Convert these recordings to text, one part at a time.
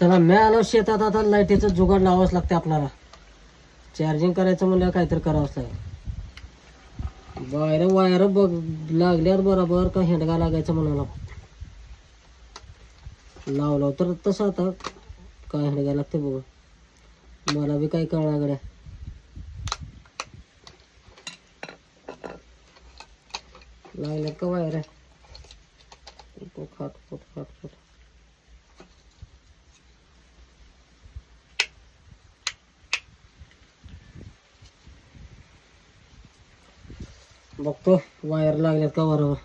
चला मी आलो हो शेतात आता लाईटीचं जुगाड लावावंच लागते आपल्याला. चार्जिंग करायचं म्हणलं काहीतरी करावंच लागेल. बाहेर वायर बघ लागल्यावर बरोबर का हेंडगा लागायचं म्हणाला. लावलं तर तसं आता काय हेंडगा लागते बघू. मला बी काही कळणार गड्या. लागल्यात का वायर? आहे खाट फुट खाट फुट बघतो वायर लागल्यात का बरोबर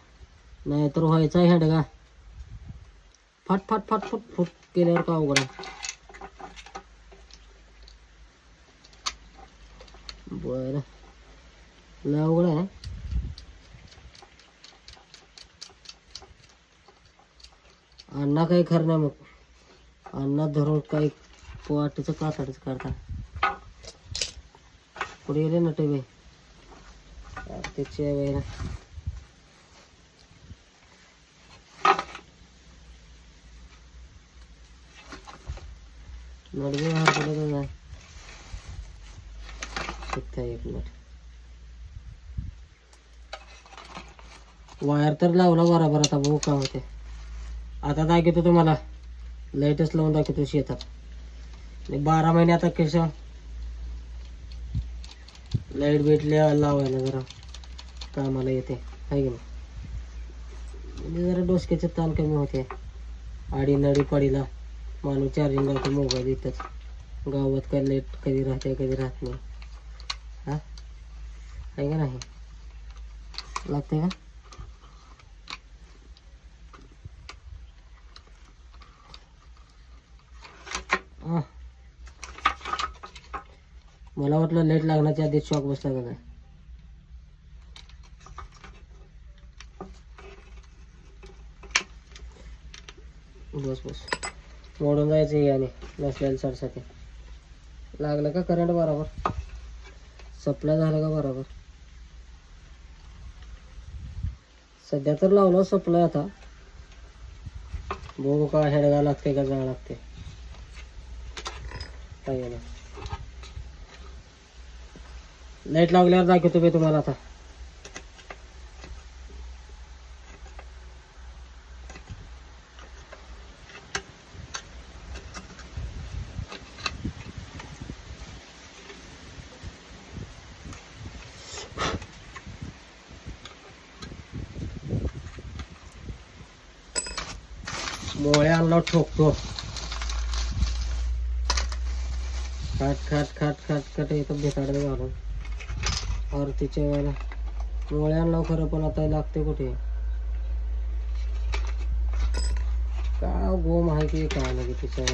नाही तर व्हायचा हेड का फाट फाट फाट फुट फुट केल्यावर का अवघड आहे? बरं. लय अवघड आहे. अण्णा काही खरं नाही मग. अण्णा धरून काही पोवाटीचं कातडच काढता पुढे गेले ना टेबे त्याची वेळ नडवे बाहेर पडत नाही शिकता एक मिनिट. वायर तर लावला बरोबर आता भाऊ का होते आता दाखवतो तुम्हाला. लाईटच लावून दाखवतो शेतात. बारा महिने आता कसं लाइट भेटली लावायला जरा. कामाला येते. आहे की नाही? म्हणजे जरा डोसक्याचे ताण कमी होते. आडी नडी पडीला माणूस चार्जिंग लावतो मोबाईल इथंच. गावात काय लाइट कधी राहते कधी राहत नाही. हा? आहे का नाही? लागते का? मला वाटलं लेट लागण्याच्या आधी शॉक बसला का नाही बस बस. मोडून जायचं याने नसलेलं सरसाठी लागलं का करंट बरोबर? सप्लाय झालं का बरोबर? सध्या तर लावलं सप्लाय आता. बघू का हेडगा लागते का जावं लागते काही नाही. लाइट लागल्यावर दाखवतो मी तुम्हाला आता. मोळ्या आणला ठोकतो. खाट खाट खाट खाट खाट इथं भेटाडे घालून. आरतीच्या वेळेला. मोळ्या आणला खरं पण आता लागते कुठे? का गो माहिती काय नाही तिच्या